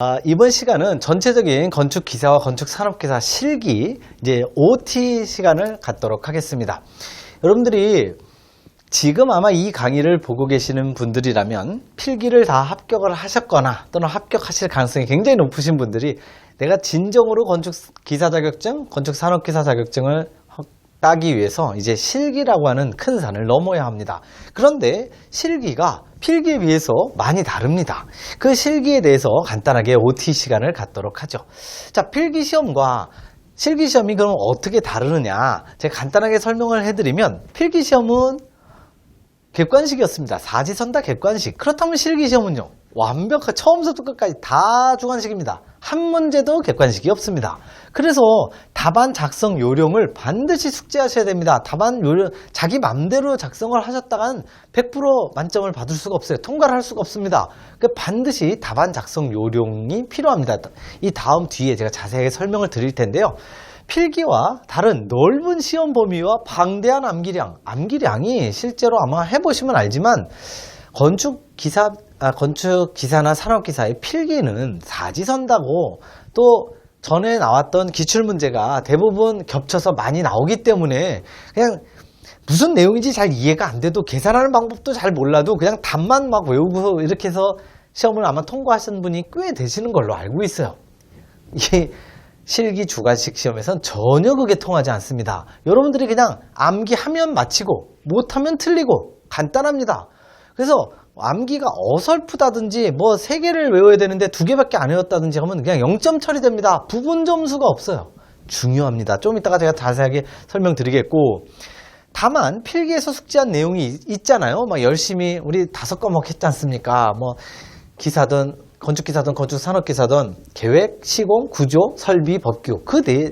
아, 이번 시간은 전체적인 건축 기사와 건축 산업 기사 실기 이제 OT 시간을 갖도록 하겠습니다. 여러분들이 지금 아마 이 강의를 보고 계시는 분들이라면 필기를 다 합격을 하셨거나 또는 합격하실 가능성이 굉장히 높으신 분들이 내가 진정으로 건축 기사 자격증, 건축 산업 기사 자격증을 따기 위해서 이제 실기라고 하는 큰 산을 넘어야 합니다. 그런데 실기가 필기에 비해서 많이 다릅니다. 그 실기에 대해서 간단하게 OT 시간을 갖도록 하죠. 자, 필기 시험과 실기 시험이 그럼 어떻게 다르느냐? 제가 간단하게 설명을 해드리면 필기 시험은 객관식이었습니다. 사지선다 객관식. 그렇다면 실기 시험은요. 완벽한 처음부터 끝까지 다 주관식입니다. 한 문제도 객관식이 없습니다. 그래서 답안 작성 요령을 반드시 숙지하셔야 됩니다. 답안 요령 자기 맘대로 작성을 하셨다간 100% 만점을 받을 수가 없어요. 통과를 할 수가 없습니다. 그 반드시 답안 작성 요령이 필요합니다. 이 다음 뒤에 제가 자세하게 설명을 드릴 텐데요. 필기와 다른 넓은 시험 범위와 방대한 암기량, 암기량이 실제로 아마 해보시면 알지만 건축 기사, 아, 건축 기사나 산업 기사의 필기는 사지선다고 또 전에 나왔던 기출 문제가 대부분 겹쳐서 많이 나오기 때문에 그냥 무슨 내용인지 잘 이해가 안 돼도 계산하는 방법도 잘 몰라도 그냥 답만 막 외우고 이렇게 해서 시험을 아마 통과하신 분이 꽤 되시는 걸로 알고 있어요. 이게 실기 주관식 시험에선 전혀 그게 통하지 않습니다. 여러분들이 그냥 암기하면 마치고 못하면 틀리고 간단합니다. 그래서 암기가 어설프다든지 뭐 세 개를 외워야 되는데 두 개밖에 안 외웠다든지 하면 그냥 0점 처리됩니다. 부분 점수가 없어요. 중요합니다. 좀 이따가 제가 자세하게 설명드리겠고 다만 필기에서 숙지한 내용이 있- 있잖아요. 막 열심히 우리 다섯 과목 했지 않습니까? 뭐 기사든 건축 기사든 건축 산업 기사든 계획, 시공, 구조, 설비, 법규 그네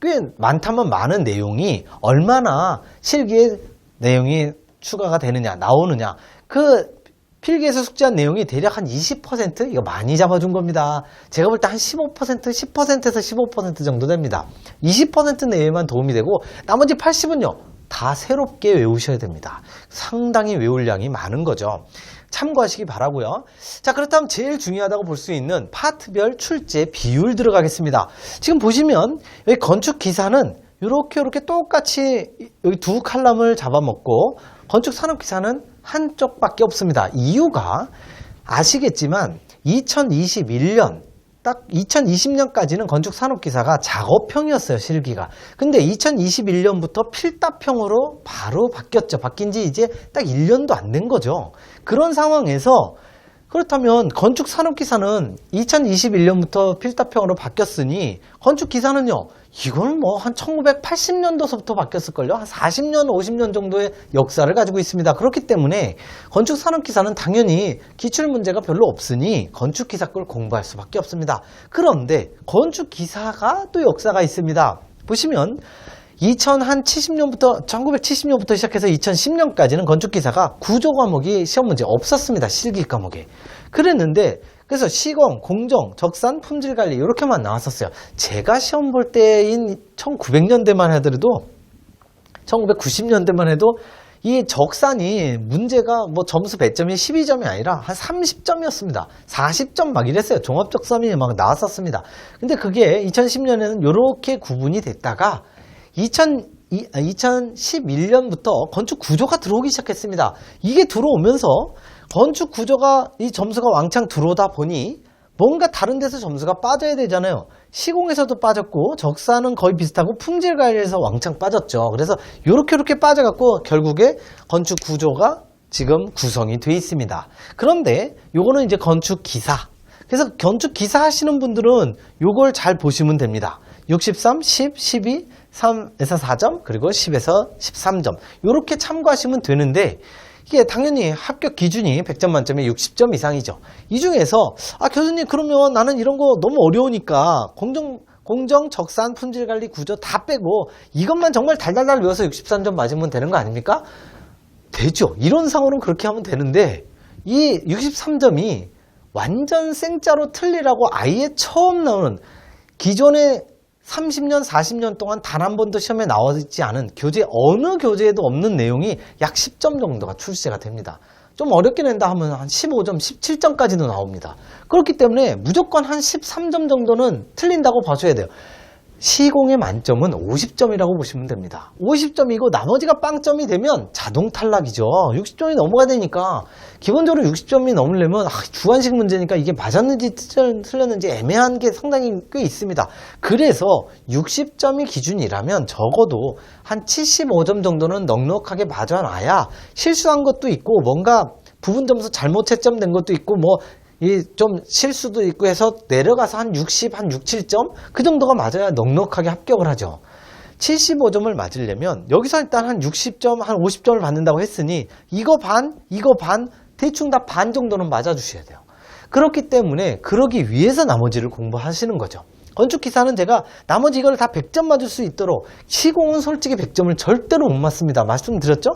꽤 많다면 많은 내용이 얼마나 실기의 내용이 추가가 되느냐 나오느냐 그 필기에서 숙지한 내용이 대략 한 20% 이거 많이 잡아준 겁니다. 제가 볼 때 한 15% 10%에서 15% 정도 됩니다. 20% 내외만 도움이 되고 나머지 80은요 다 새롭게 외우셔야 됩니다. 상당히 외울 양이 많은 거죠. 참고하시기 바라고요. 자 그렇다면 제일 중요하다고 볼 수 있는 파트별 출제 비율 들어가겠습니다. 지금 보시면 여기 건축 기사는 이렇게 이렇게 똑같이 여기 두 칼럼을 잡아먹고 건축 산업 기사는 한쪽밖에 없습니다. 이유가 아시겠지만 2021년 딱 2020년까지는 건축 산업 기사가 작업형이었어요, 실기가. 근데 2021년부터 필답형으로 바로 바뀌었죠. 바뀐 지 이제 딱 1년도 안 된 거죠. 그런 상황에서 그렇다면 건축 산업 기사는 2021년부터 필답형으로 바뀌었으니 건축 기사는요. 이거는 뭐한 1980년도서부터 바뀌었을걸요. 한 40년, 50년 정도의 역사를 가지고 있습니다. 그렇기 때문에 건축 산업 기사는 당연히 기출 문제가 별로 없으니 건축 기사 걸 공부할 수밖에 없습니다. 그런데 건축 기사가 또 역사가 있습니다. 보시면 2070년부터 1970년부터 시작해서 2010년까지는 건축 기사가 구조 과목이 시험 문제 없었습니다. 실기 과목에. 그랬는데 그래서 시공, 공정, 적산, 품질 관리 이렇게만 나왔었어요. 제가 시험 볼 때인 1900년대만 하더라도 1990년대만 해도 이 적산이 문제가 뭐 점수 배점이 12점이 아니라 한 30점이었습니다. 40점 막 이랬어요. 종합적성이 막 나왔었습니다. 근데 그게 2010년에는 이렇게 구분이 됐다가 2000, 2011년부터 건축 구조가 들어오기 시작했습니다. 이게 들어오면서 건축 구조가 이 점수가 왕창 들어오다 보니 뭔가 다른 데서 점수가 빠져야 되잖아요. 시공에서도 빠졌고 적사는 거의 비슷하고 품질 관리에서 왕창 빠졌죠. 그래서 이렇게 이렇게 빠져갖고 결국에 건축 구조가 지금 구성이 돼 있습니다. 그런데 요거는 이제 건축 기사. 그래서 건축 기사 하시는 분들은 요걸 잘 보시면 됩니다. 63, 10, 12, 3에서 4점, 그리고 10에서 13점. 이렇게 참고하시면 되는데, 이게 당연히 합격 기준이 100점 만점에 60점 이상이죠. 이 중에서, 아, 교수님, 그러면 나는 이런 거 너무 어려우니까, 공정, 공정, 적산, 품질 관리, 구조 다 빼고, 이것만 정말 달달달 외워서 63점 맞으면 되는 거 아닙니까? 되죠. 이런 상으로는 그렇게 하면 되는데, 이 63점이 완전 생짜로 틀리라고 아예 처음 나오는 기존에 30년, 40년 동안 단 한 번도 시험에 나오지 않은 교재, 어느 교재에도 없는 내용이 약 10점 정도가 출제가 됩니다. 좀 어렵게 낸다 하면 한 15점, 17점까지도 나옵니다. 그렇기 때문에 무조건 한 13점 정도는 틀린다고 봐줘야 돼요. 시공의 만점은 50점이라고 보시면 됩니다. 50점이고 나머지가 빵점이 되면 자동 탈락이죠. 60점이 넘어가야 되니까 기본적으로 60점이 넘으려면 아, 주관식 문제니까 이게 맞았는지 틀- 틀렸는지 애매한 게 상당히 꽤 있습니다. 그래서 60점이 기준이라면 적어도 한 75점 정도는 넉넉하게 맞아놔야 실수한 것도 있고 뭔가 부분 점수 잘못 채점된 것도 있고 뭐 이 좀 실수도 있고 해서 내려가서 한 60, 한 6, 7점 그 정도가 맞아야 넉넉하게 합격을 하죠. 75점을 맞으려면 여기서 일단 한 60점, 한 50점을 받는다고 했으니 이거 반, 이거 반 대충 다 반 정도는 맞아주셔야 돼요. 그렇기 때문에 그러기 위해서 나머지를 공부하시는 거죠. 건축 기사는 제가 나머지 이걸 다 100점 맞을 수 있도록 시공은 솔직히 100점을 절대로 못 맞습니다. 말씀드렸죠?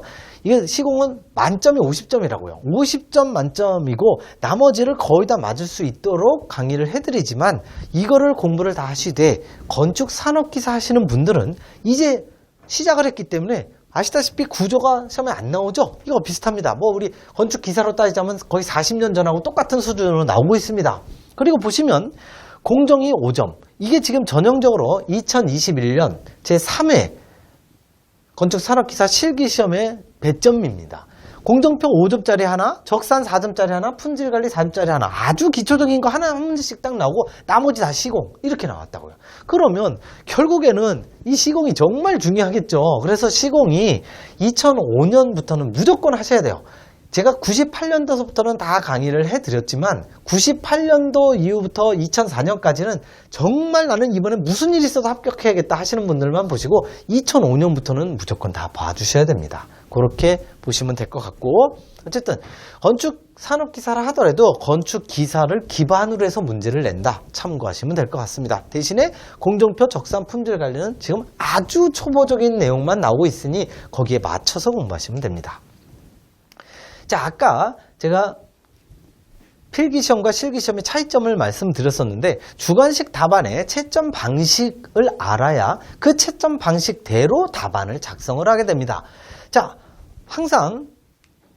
이게 시공은 만점이 50점이라고요. 50점 만점이고 나머지를 거의 다 맞을 수 있도록 강의를 해드리지만 이거를 공부를 다 하시되 건축 산업기사 하시는 분들은 이제 시작을 했기 때문에 아시다시피 구조가 시험에 안 나오죠? 이거 비슷합니다. 뭐 우리 건축 기사로 따지자면 거의 40년 전하고 똑같은 수준으로 나오고 있습니다. 그리고 보시면 공정이 5점. 이게 지금 전형적으로 2021년 제3회 건축 산업기사 실기 시험의 배점입니다. 공정표 5점짜리 하나, 적산 4점짜리 하나, 품질관리 4점짜리 하나 아주 기초적인 거 하나 한 문제씩 딱 나오고 나머지 다 시공 이렇게 나왔다고요. 그러면 결국에는 이 시공이 정말 중요하겠죠. 그래서 시공이 2005년부터는 무조건 하셔야 돼요. 제가 98년도서부터는 다 강의를 해드렸지만 98년도 이후부터 2004년까지는 정말 나는 이번에 무슨 일이 있어도 합격해야겠다 하시는 분들만 보시고 2005년부터는 무조건 다 봐주셔야 됩니다. 그렇게 보시면 될 것 같고 어쨌든 건축 산업 기사를 하더라도 건축 기사를 기반으로 해서 문제를 낸다 참고하시면 될 것 같습니다. 대신에 공정표 적산 품질 관리는 지금 아주 초보적인 내용만 나오고 있으니 거기에 맞춰서 공부하시면 됩니다. 자, 아까 제가 필기시험과 실기시험의 차이점을 말씀드렸었는데 주관식 답안의 채점 방식을 알아야 그 채점 방식대로 답안을 작성을 하게 됩니다. 자, 항상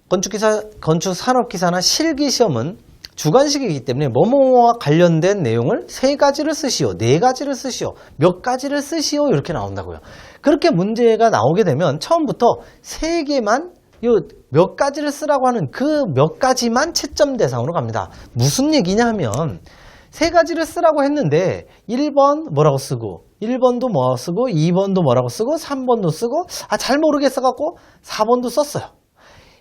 건축기사, 건축산업기사나 실기시험은 주관식이기 때문에 뭐뭐와 관련된 내용을 세 가지를 쓰시오, 네 가지를 쓰시오, 몇 가지를 쓰시오 이렇게 나온다고요. 그렇게 문제가 나오게 되면 처음부터 세 개만 요몇 가지를 쓰라고 하는 그 몇 가지만 채점 대상으로 갑니다. 무슨 얘기냐 하면 세 가지를 쓰라고 했는데 1번 뭐라고 쓰고 1번도 뭐라고 쓰고 2번도 뭐라고 쓰고 3번도 쓰고 아 잘 모르겠어 갖고 4번도 썼어요.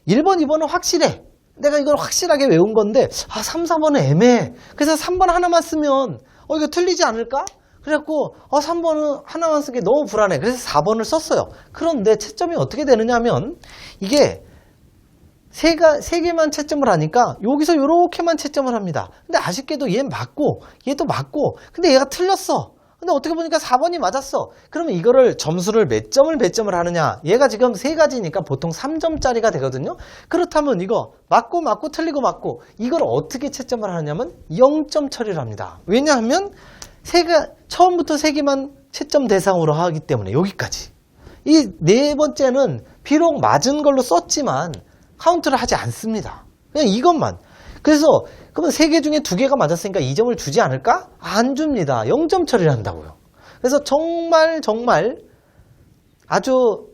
1번, 2번은 확실해. 내가 이걸 확실하게 외운 건데 아 3, 4번은 애매해. 그래서 3번 하나만 쓰면 어 이거 틀리지 않을까? 그래갖고 어 3번은 하나만 쓰기 너무 불안해. 그래서 4번을 썼어요. 그런데 채점이 어떻게 되느냐 하면 이게 세, 가, 세 개만 채점을 하니까 여기서 이렇게만 채점을 합니다. 근데 아쉽게도 얘 맞고 얘도 맞고 근데 얘가 틀렸어. 근데 어떻게 보니까 4번이 맞았어. 그러면 이거를 점수를 몇 점을 몇 점을 하느냐? 얘가 지금 세 가지니까 보통 3점짜리가 되거든요. 그렇다면 이거 맞고 맞고 틀리고 맞고 이걸 어떻게 채점을 하냐면 0점 처리를 합니다. 왜냐하면 세가 처음부터 세 개만 채점 대상으로 하기 때문에 여기까지. 이 네 번째는 비록 맞은 걸로 썼지만 카운트를 하지 않습니다. 그냥 이것만. 그래서 그러면 세 개 중에 두 개가 맞았으니까 2점을 주지 않을까? 안 줍니다. 0점 처리를 한다고요. 그래서 정말 정말 아주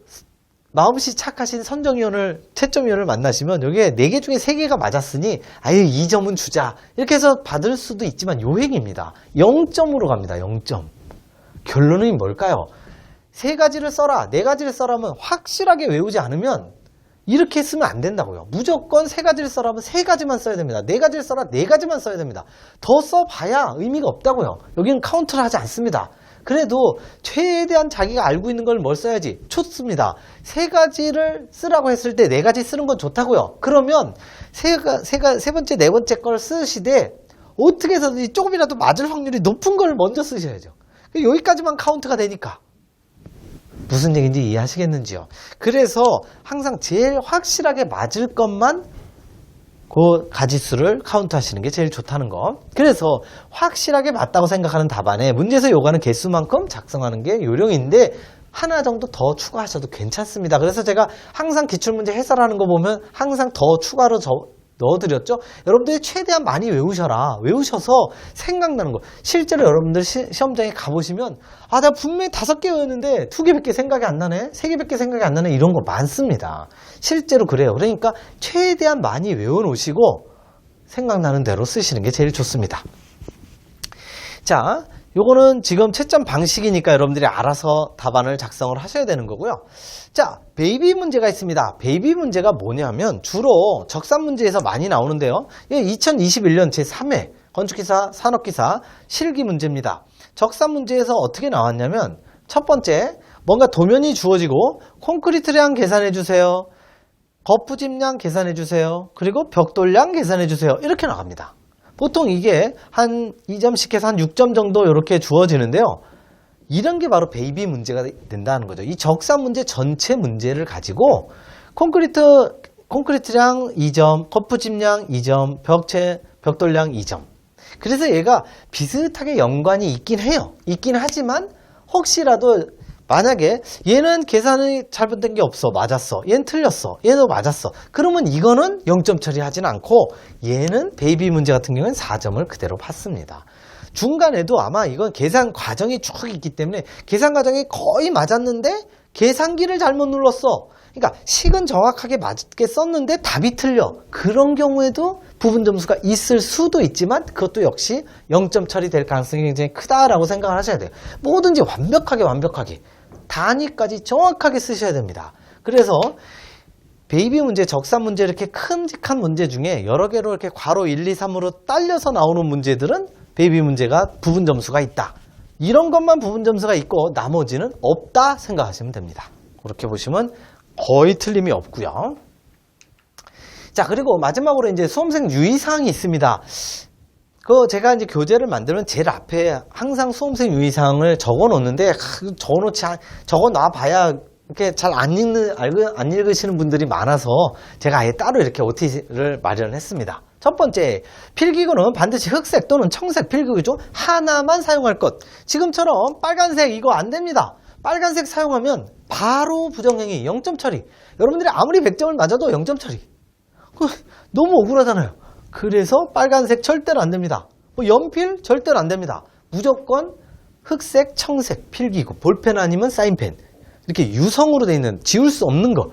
마음씨 착하신 선정위원을 채점위원을 만나시면 여기에 네개 중에 세 개가 맞았으니 아유 2점은 주자 이렇게 해서 받을 수도 있지만 요행입니다. 0점으로 갑니다. 0점. 결론은 뭘까요? 세 가지를 써라, 네 가지를 써라면 확실하게 외우지 않으면 이렇게 쓰면 안 된다고요. 무조건 세 가지를 써라면 세 가지만 써야 됩니다. 네 가지를 써라 네 가지만 써야 됩니다. 더 써봐야 의미가 없다고요. 여기는 카운트를 하지 않습니다. 그래도 최대한 자기가 알고 있는 걸 뭘 써야지 좋습니다. 세 가지를 쓰라고 했을 때 네 가지 쓰는 건 좋다고요. 그러면 세가 세가 세 번째 네 번째 걸 쓰시되 어떻게 해서든지 조금이라도 맞을 확률이 높은 걸 먼저 쓰셔야죠. 여기까지만 카운트가 되니까. 무슨 얘기인지 이해하시겠는지요? 그래서 항상 제일 확실하게 맞을 것만 그 가지수를 카운트 하시는 게 제일 좋다는 거. 그래서 확실하게 맞다고 생각하는 답안에 문제에서 요구하는 개수만큼 작성하는 게 요령인데 하나 정도 더 추가하셔도 괜찮습니다. 그래서 제가 항상 기출문제 해설하는 거 보면 항상 더 추가로 저- 넣어드렸죠. 여러분들이 최대한 많이 외우셔라. 외우셔서 생각나는 거. 실제로 여러분들 시, 시험장에 가보시면 아, 나 분명히 다섯 개 외웠는데 두 개밖에 생각이 안 나네. 세 개밖에 생각이 안 나네. 이런 거 많습니다. 실제로 그래요. 그러니까 최대한 많이 외워놓으시고 생각나는 대로 쓰시는 게 제일 좋습니다. 자, 요거는 지금 채점 방식이니까 여러분들이 알아서 답안을 작성을 하셔야 되는 거고요. 자, 베이비 문제가 있습니다. 베이비 문제가 뭐냐면 주로 적산 문제에서 많이 나오는데요. 예, 2021년 제3회 건축기사, 산업기사 실기 문제입니다. 적산 문제에서 어떻게 나왔냐면 첫 번째, 뭔가 도면이 주어지고 콘크리트량 계산해 주세요. 거푸집량 계산해 주세요. 그리고 벽돌량 계산해 주세요. 이렇게 나갑니다. 보통 이게 한 2점씩 해서 한 6점 정도 이렇게 주어지는데요. 이런 게 바로 베이비 문제가 된다는 거죠. 이 적산 문제 전체 문제를 가지고 콘크리트 콘크리트량 2점, 거푸집량 2점, 벽체 벽돌량 2점. 그래서 얘가 비슷하게 연관이 있긴 해요. 있긴 하지만 혹시라도 만약에 얘는 계산이 잘못된 게 없어. 맞았어. 얘는 틀렸어. 얘도 맞았어. 그러면 이거는 0점 처리하진 않고 얘는 베이비 문제 같은 경우는 4점을 그대로 받습니다. 중간에도 아마 이건 계산 과정이 쭉 있기 때문에 계산 과정이 거의 맞았는데 계산기를 잘못 눌렀어. 그러니까 식은 정확하게 맞게 썼는데 답이 틀려. 그런 경우에도 부분 점수가 있을 수도 있지만 그것도 역시 0점 처리될 가능성이 굉장히 크다라고 생각을 하셔야 돼요. 뭐든지 완벽하게 완벽하게 단위까지 정확하게 쓰셔야 됩니다. 그래서 베이비 문제, 적산 문제 이렇게 큼직한 문제 중에 여러 개로 이렇게 괄호 1, 2, 3으로 딸려서 나오는 문제들은 베이비 문제가 부분 점수가 있다. 이런 것만 부분 점수가 있고 나머지는 없다 생각하시면 됩니다. 그렇게 보시면 거의 틀림이 없고요. 자, 그리고 마지막으로 이제 수험생 유의사항이 있습니다. 그 제가 이제 교재를 만들면 제일 앞에 항상 수험생 유의사항을 적어 놓는데 적어 놓지 적어 놔 봐야 이렇게 잘 안 읽는 안 읽으시는 분들이 많아서 제가 아예 따로 이렇게 OT를 마련했습니다. 첫 번째, 필기구는 반드시 흑색 또는 청색 필기구 중 하나만 사용할 것. 지금처럼 빨간색 이거 안 됩니다. 빨간색 사용하면 바로 부정행위 0점 처리. 여러분들이 아무리 100점을 맞아도 0점 처리. 그, 너무 억울하잖아요. 그래서 빨간색 절대로 안 됩니다. 뭐 연필 절대로 안 됩니다. 무조건 흑색, 청색, 필기구, 볼펜 아니면 사인펜. 이렇게 유성으로 돼 있는 지울 수 없는 거.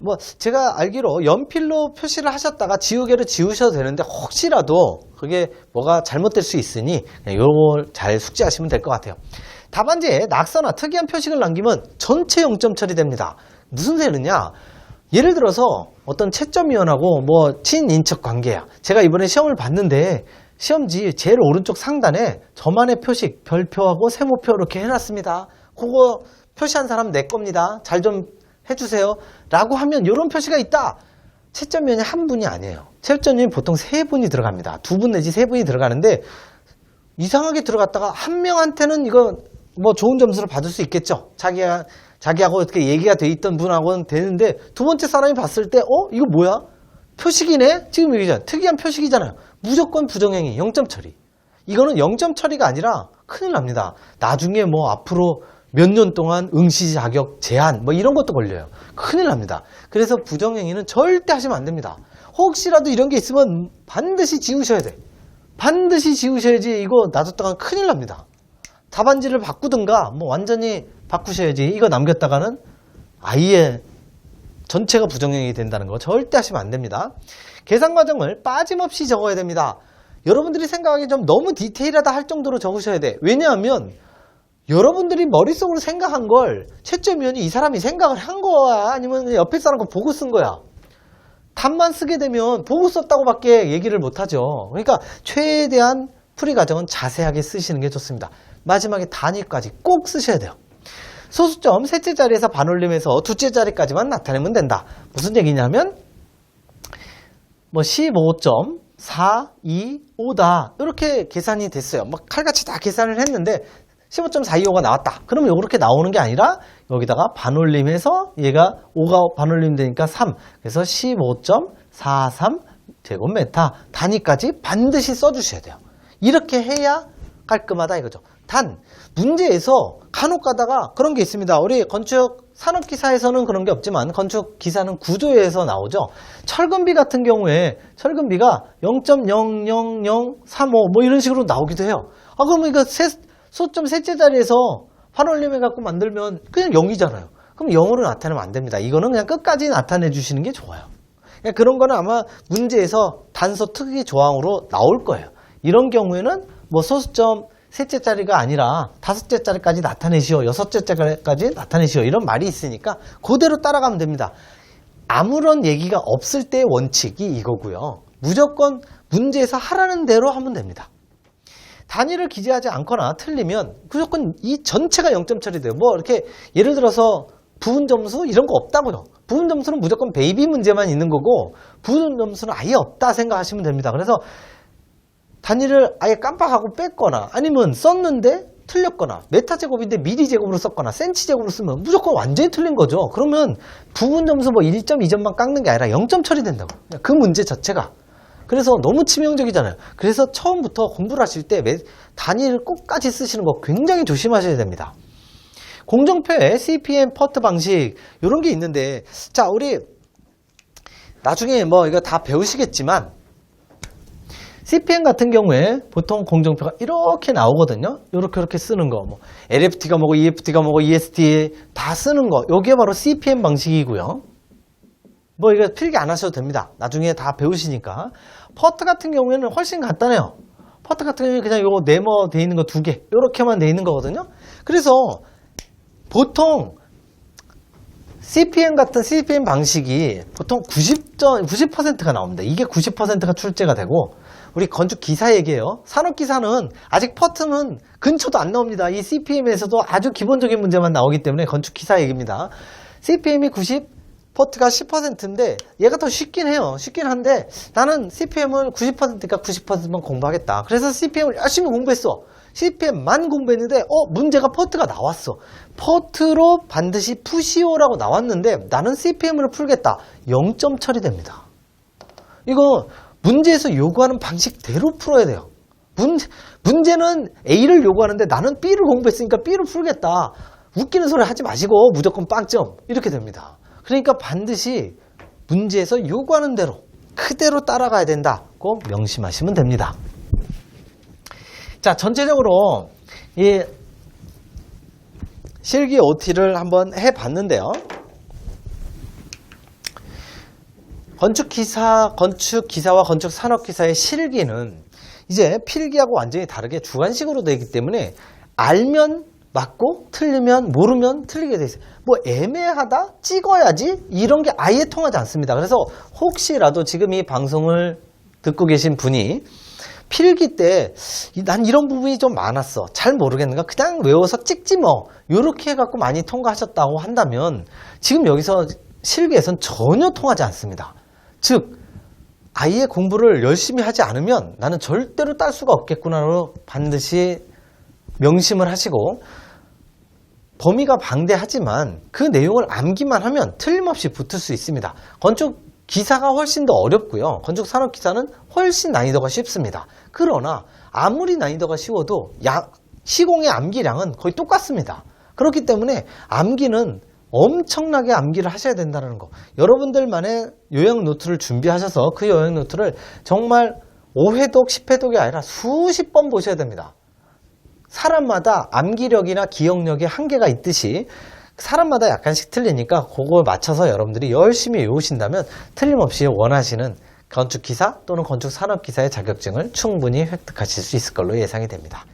뭐 제가 알기로 연필로 표시를 하셨다가 지우개로 지우셔도 되는데 혹시라도 그게 뭐가 잘못될 수 있으니 이걸 잘 숙지하시면 될 것 같아요. 답안지에 낙서나 특이한 표식을 남기면 전체 0점 처리됩니다. 무슨 소리냐? 예를 들어서 어떤 채점위원하고 뭐 친인척 관계야. 제가 이번에 시험을 봤는데 시험지 제일 오른쪽 상단에 저만의 표식, 별표하고 세모표 이렇게 해놨습니다. 그거 표시한 사람 내 겁니다. 잘 좀 해주세요. 라고 하면 이런 표시가 있다. 채점위원이 한 분이 아니에요. 채점위원이 보통 세 분이 들어갑니다. 두 분 내지 세 분이 들어가는데 이상하게 들어갔다가 한 명한테는 이거 뭐 좋은 점수를 받을 수 있겠죠. 자기가 자기하고 어떻게 얘기가 돼 있던 분하고는 되는데 두 번째 사람이 봤을 때 어? 이거 뭐야? 표식이네? 지금 얘기잖아. 특이한 표식이잖아요. 무조건 부정행위 0점 처리. 이거는 0점 처리가 아니라 큰일 납니다. 나중에 뭐 앞으로 몇 년 동안 응시 자격 제한 뭐 이런 것도 걸려요. 큰일 납니다. 그래서 부정행위는 절대 하시면 안 됩니다. 혹시라도 이런 게 있으면 반드시 지우셔야 돼. 반드시 지우셔야지 이거 놔뒀다가 큰일 납니다. 답안지를 바꾸든가 뭐 완전히 바꾸셔야지 이거 남겼다가는 아예 전체가 부정행위 된다는 거 절대 하시면 안 됩니다. 계산 과정을 빠짐없이 적어야 됩니다. 여러분들이 생각하기 좀 너무 디테일하다 할 정도로 적으셔야 돼. 왜냐하면 여러분들이 머릿속으로 생각한 걸 채점위원이 이 사람이 생각을 한 거야 아니면 옆에 사람 거 보고 쓴 거야. 답만 쓰게 되면 보고 썼다고 밖에 얘기를 못하죠. 그러니까 최대한 풀이 과정은 자세하게 쓰시는 게 좋습니다. 마지막에 단위까지 꼭 쓰셔야 돼요. 소수점 셋째 자리에서 반올림해서 둘째 자리까지만 나타내면 된다. 무슨 얘기냐면 뭐 15.425다 이렇게 계산이 됐어요. 뭐 칼같이 다 계산을 했는데 15.425가 나왔다. 그러면 이렇게 나오는 게 아니라 여기다가 반올림해서 얘가 5가 반올림 되니까 3. 그래서 15.43 제곱미터 단위까지 반드시 써주셔야 돼요. 이렇게 해야 깔끔하다 이거죠. 단 문제에서 간혹 가다가 그런 게 있습니다. 우리 건축 산업기사에서는 그런 게 없지만 건축 기사는 구조에서 나오죠. 철근비 같은 경우에 철근비가 0.00035 뭐 이런 식으로 나오기도 해요. 아 그러면 이거 세, 소점 셋째 자리에서 환원림해 갖고 만들면 그냥 0이잖아요. 그럼 0으로 나타내면 안 됩니다. 이거는 그냥 끝까지 나타내 주시는 게 좋아요. 그러니까 그런 거는 아마 문제에서 단서 특이 조항으로 나올 거예요. 이런 경우에는 뭐 소수점 셋째 자리가 아니라 다섯째 자리까지 나타내시오, 여섯째 자리까지 나타내시오 이런 말이 있으니까 그대로 따라가면 됩니다. 아무런 얘기가 없을 때의 원칙이 이거고요. 무조건 문제에서 하라는 대로 하면 됩니다. 단위를 기재하지 않거나 틀리면 무조건 이 전체가 0점 처리돼요. 뭐 이렇게 예를 들어서 부분 점수 이런 거 없다고요. 부분 점수는 무조건 베이비 문제만 있는 거고 부분 점수는 아예 없다 생각하시면 됩니다. 그래서 단위를 아예 깜빡하고 뺐거나 아니면 썼는데 틀렸거나 메타 제곱인데 미리 제곱으로 썼거나 센치 제곱으로 쓰면 무조건 완전히 틀린 거죠. 그러면 부분 점수 뭐 1점, 2점만 깎는 게 아니라 0점 처리된다고. 그 문제 자체가. 그래서 너무 치명적이잖아요. 그래서 처음부터 공부를 하실 때 매- 단위를 꼭까지 쓰시는 거 굉장히 조심하셔야 됩니다. 공정표에 CPM 퍼트 방식 이런 게 있는데 자 우리 나중에 뭐 이거 다 배우시겠지만 CPM 같은 경우에 보통 공정표가 이렇게 나오거든요. 이렇게 이렇게 쓰는 거, 뭐 LFT가 뭐고 EFT가 뭐고 EST 다 쓰는 거. 요게 바로 CPM 방식이고요. 뭐 이거 필기 안 하셔도 됩니다. 나중에 다 배우시니까. 퍼트 같은 경우에는 훨씬 간단해요. 퍼트 같은 경우에 그냥 요거 네모 돼 있는 거 두 개, 요렇게만 돼 있는 거거든요. 그래서 보통 CPM 같은 CPM 방식이 보통 90점, 90%가 나옵니다. 이게 90%가 출제가 되고, 우리 건축 기사 얘기예요. 산업 기사는 아직 퍼트는 근처도 안 나옵니다. 이 CPM에서도 아주 기본적인 문제만 나오기 때문에 건축 기사 얘기입니다. CPM이 90, 퍼트가 10%인데 얘가 더 쉽긴 해요. 쉽긴 한데 나는 CPM을 90%니까 90%만 공부하겠다. 그래서 CPM을 열심히 공부했어. CPM만 공부했는데 어 문제가 퍼트가 나왔어. 퍼트로 반드시 푸시오라고 나왔는데 나는 CPM으로 풀겠다. 0점 처리됩니다. 이거 문제에서 요구하는 방식대로 풀어야 돼요. 문제, 문제는 A를 요구하는데 나는 B를 공부했으니까 B를 풀겠다. 웃기는 소리 하지 마시고 무조건 빵점. 이렇게 됩니다. 그러니까 반드시 문제에서 요구하는 대로 그대로 따라가야 된다고 명심하시면 됩니다. 자, 전체적으로 이 실기 OT를 한번 해 봤는데요. 건축 기사, 건축 기사와 건축 산업 기사의 실기는 이제 필기하고 완전히 다르게 주관식으로 되기 때문에 알면 맞고 틀리면 모르면 틀리게 돼 있어요. 뭐 애매하다 찍어야지 이런 게 아예 통하지 않습니다. 그래서 혹시라도 지금 이 방송을 듣고 계신 분이 필기 때 난 이런 부분이 좀 많았어. 잘 모르겠는가? 그냥 외워서 찍지 뭐. 요렇게 해갖고 많이 통과하셨다고 한다면 지금 여기서 실기에선 전혀 통하지 않습니다. 즉 아예 공부를 열심히 하지 않으면 나는 절대로 딸 수가 없겠구나로 반드시 명심을 하시고 범위가 방대하지만 그 내용을 암기만 하면 틀림없이 붙을 수 있습니다. 건축 기사가 훨씬 더 어렵고요. 건축 산업 기사는 훨씬 난이도가 쉽습니다. 그러나 아무리 난이도가 쉬워도 야- 시공의 암기량은 거의 똑같습니다. 그렇기 때문에 암기는 엄청나게 암기를 하셔야 된다는 거. 여러분들만의 요약 노트를 준비하셔서 그 요약 노트를 정말 5회독, 10회독이 아니라 수십 번 보셔야 됩니다. 사람마다 암기력이나 기억력에 한계가 있듯이 사람마다 약간씩 틀리니까 그걸 맞춰서 여러분들이 열심히 외우신다면 틀림없이 원하시는 건축 기사 또는 건축 산업 기사의 자격증을 충분히 획득하실 수 있을 걸로 예상이 됩니다.